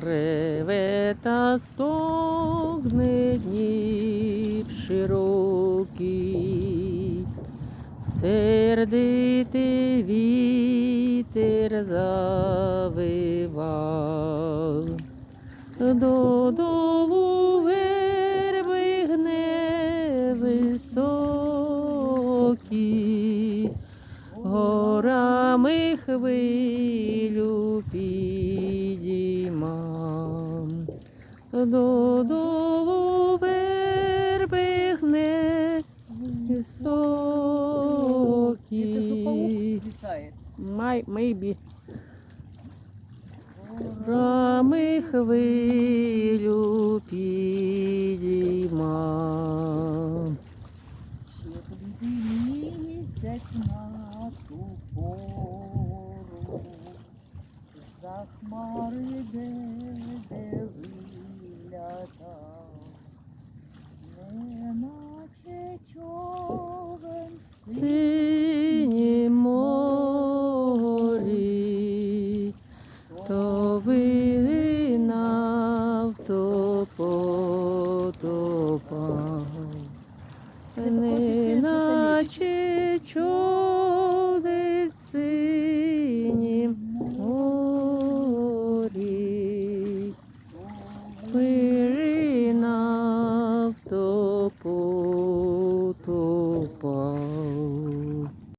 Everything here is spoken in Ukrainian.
Реве та стогне Дніп широкий, сердитий вітер завивав, додолу верби гне високі, горами хвилю Додолу верби гне високі. Май, maybe. Рами хвилю підіймам. Ще місяць на ту пору, за хмари де, де Синє морі, то винав, то потопав. Неначе човен